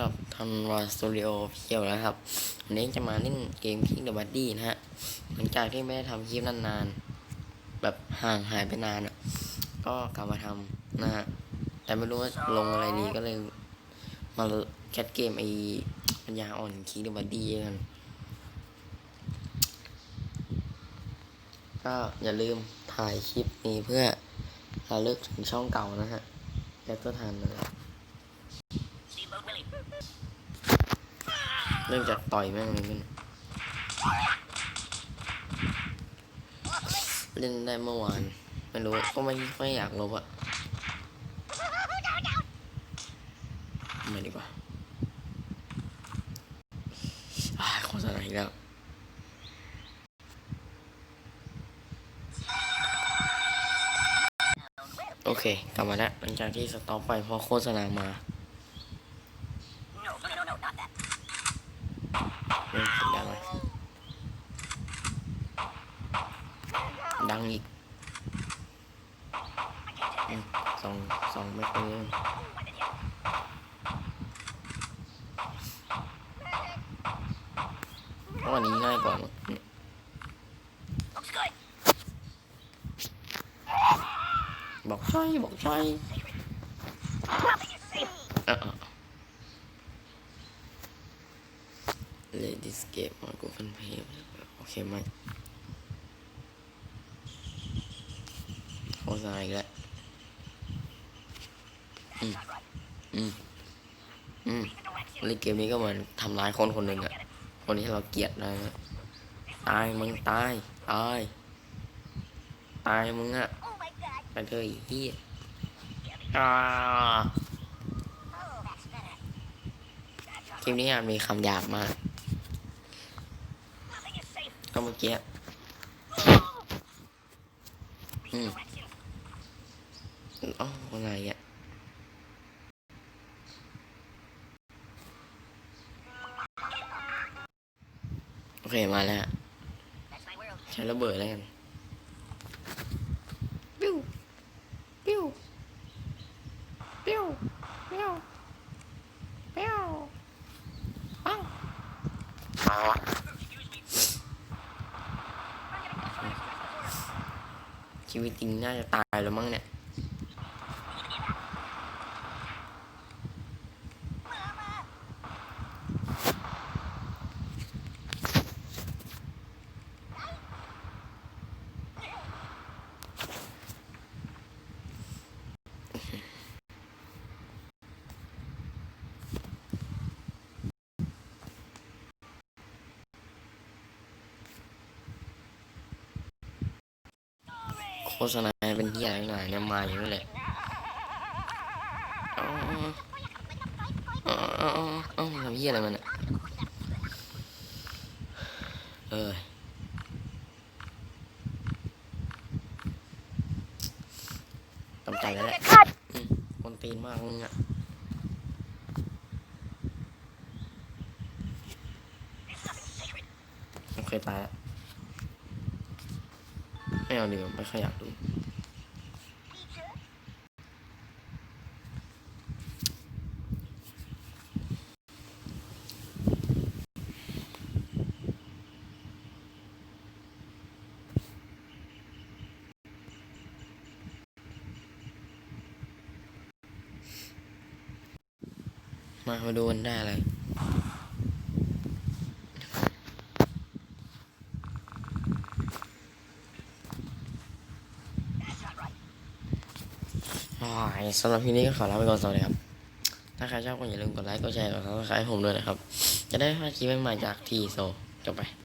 กับทันวาสตูดิโอเพียวแล้วครับวันนี้จะมาเล่นเกม King the Buddy นะฮะหลังจากที่ไม่ได้ทำคลิปนานๆ แบบห่างหายไปนานอะ ก็กลับมาทำนะฮะ แต่ไม่รู้ว่าลงอะไรดีก็เลย มาแคทเกมไอ้ปัญญาอ่อน King the Buddy กัน ก็อย่าลืมถ่ายคลิปนี้เพื่อระลึกถึงช่องเก่านะฮะแล้วก็ทันนะครับ เริ่มจากต่อยแม่งเลยกันเล่นได้เมื่อวาน ไม่รู้ ก็ไม่ค่อยอยากลบอะไม่ดีกว่าอ่าโฆษณาอีกแล้วโอเค กลับมาแล้วหลังจากที่สต็อปไปเพราะโฆษณามา No, no, no, no, not that. เริ่มเสียงดังเลย ดังอีกสองสองไม่เกินเพราะวันนี้ง่ายกว่ามั้งบอกใช่บอกใช่ Nothing is safe. อะอะ Ladies Game มากูฟันเพลงโอเคไหมโฆ ษณาอีกแล้วอืมอืมอืมเล่นเกมนี้ก็เหมือนทำร้ายคนคนหนึ่งอะคนที่เราเกลียดนะตายมึงตายตายตายมึงอะไปเถอะไอ้เฮียอ่า Oh, that's better. เกมนี้อาจมีคำหยาบมากก็เมื่อกี้อืม อ๋ออะไรอะโอเคมาแล้ว That's my world. ใช้ระเบิดแล้วกันปิ้วปิ้วปิ้วปิ้วปิ้วปังชีวิตจริงน่าจะตายแล้วมั้งเนี่ย โฆษณาเป็นที่อะไรหน่อยเนี่ยมาอยู่นั่แหละอ๋ออ๋ออ๋ออทำที่อะไรมันอะเออตำใจแล้วแหละคนตีนมากมึงอะโอเคตายแล้ว ไม่เอาดีกว่าไม่ค่อยอยากดู มามาดูกันได้อะไร อ่า สำหรับที่นี้ก็ขอลาไปก่อนสวัสดีครับ ถ้าใครชอบก็อย่าลืมกดไลค์ กดแชร์ กดซับสไครต์ผมด้วยนะครับ จะได้ไม่พลาดคลิปใหม่ๆจากทีโซจบไป